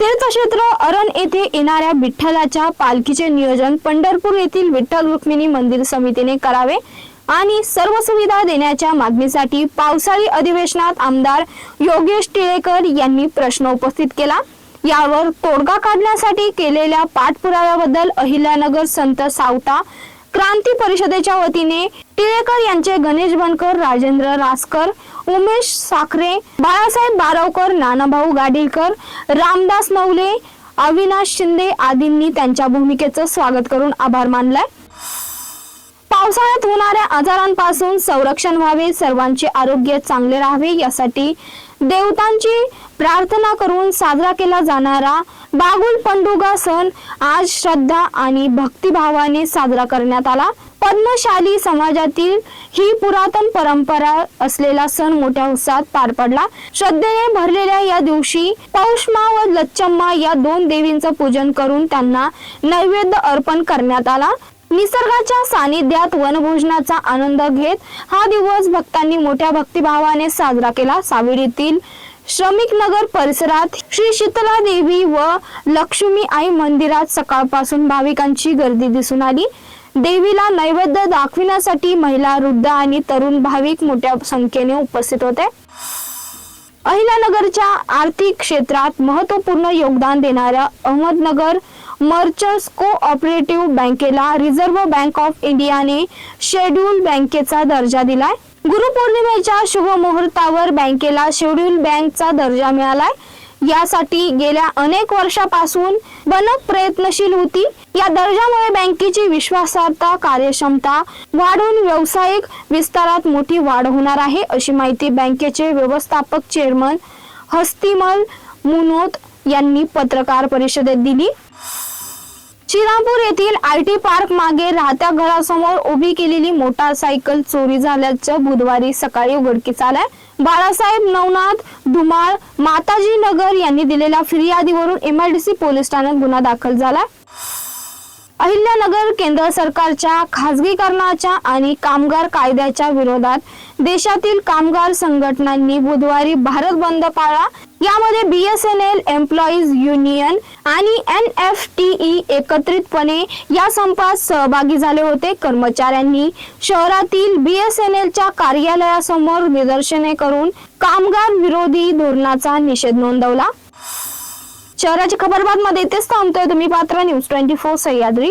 तीर्थक्षेत्र अरण येथे येणाऱ्या विठ्ठलाच्या पालखीचे नियोजन पंढरपूर येथील विठ्ठल रुक्मिणी मंदिर समितीने करावे आणि सर्व सुविधा देण्याच्या मागणीसाठी पावसाळी अधिवेशनात आमदार योगेश टिळेकर यांनी प्रश्न उपस्थित केला. यावर तोडगा काढण्यासाठी केलेल्या पाठपुराव्याबद्दल अहिल्यानगर संत सावता क्रांती परिषदेच्या वतीने टिळेकर यांचे गणेश बनकर राजेंद्र रासकर उमेश साखरे बाळासाहेब बारावकर नानाभाऊ गाडीलकर रामदास नवले अविनाश शिंदे आदींनी त्यांच्या भूमिकेचं स्वागत करून आभार मानलाय. पावसाळ्यात होणाऱ्या आजारांपासून संरक्षण व्हावे सर्वांचे आरोग्य चांगले राहावे यासाठी देवतांची प्रार्थना करून साजरा केला जाणारा बागुल पंडुगा सण आज श्रद्धा आणि भक्तिभावाने साजरा करण्यात आला. पद्मशाली समाजातील ही पुरातन परंपरा असलेला सण मोठ्या उत्साहात पार पडला. श्रद्धेने भरलेल्या या दिवशी पौष्मा व लच्चम्मा या दोन देवींचं पूजन करून त्यांना नैवेद्य अर्पण करण्यात आला. निसर्गाच्या सानिध्यात वनभोजनाचा आनंद घेत हा दिवस भक्तांनी मोठ्या भक्तिभावाने साजरा केला. सावेडीतील श्रमिक नगर परिसरात श्री शीतला देवी व लक्ष्मी आई मंदिरात सकाळपासून भाविकांची गर्दी दिसून आली. देवीला नैवेद्य दाखविण्यासाठी महिला वृद्ध आणि तरुण भाविक मोठ्या संख्येने उपस्थित होते. अहिल्यानगरच्या आर्थिक क्षेत्रात महत्त्वपूर्ण योगदान देणाऱ्या अहमदनगर मर्चंट्स कोऑपरेटिव्ह बँकेला रिझर्व्ह बँक ऑफ इंडियाने शेड्यूल बँकेचा दर्जा दिलाय. गुरुपौर्णिमेच्या शुभ मुहूर्तावर बँकेला शेड्यूल बँकचा दर्जा मिळालाय. यासाठी गेल्या अनेक वर्षापासून बनक प्रयत्नशील होती. या दर्जामुळे बँकेची विश्वासार्हता कार्यक्षमता वाढून व्यावसायिक विस्तारात मोठी वाढ होणार आहे अशी माहिती बँकेचे व्यवस्थापक चेअरमन हस्तिमल मुनोत यांनी पत्रकार परिषदेत दिली. श्रीरामपूर येथील आय टी पार्क मागे राहत्या घरासमोर उभी केलेली मोटारसायकल चोरी झाल्याचं बुधवारी सकाळी उघडकीस आलंय बाळासाहेब नवनाथ धुमाळ माताजी नगर यांनी दिलेल्या फिर्यादीवरून एमआयडीसी पोलीस ठाण्यात गुन्हा दाखल झाला. अहिल्यानगर केंद्र सरकारच्या खासगीकरणाच्या आणि कामगार कायद्याच्या विरोधात देशातील कामगार संघटनांनी बुधवारी भारत बंद पाळला. यामध्ये बीएसएनएल एम्प्लॉईज युनियन आणि एन एफ टी ई एकत्रितपणे या संपात सहभागी झाले होते. कर्मचाऱ्यांनी शहरातील बीएसएनएलच्या कार्यालयासमोर निदर्शने करून कामगार विरोधी धोरणाचा निषेध नोंदवला. शहराची खबरबात मध्ये इथेच थांबतोय तुम्ही पात्र. News twenty four Sahyadri.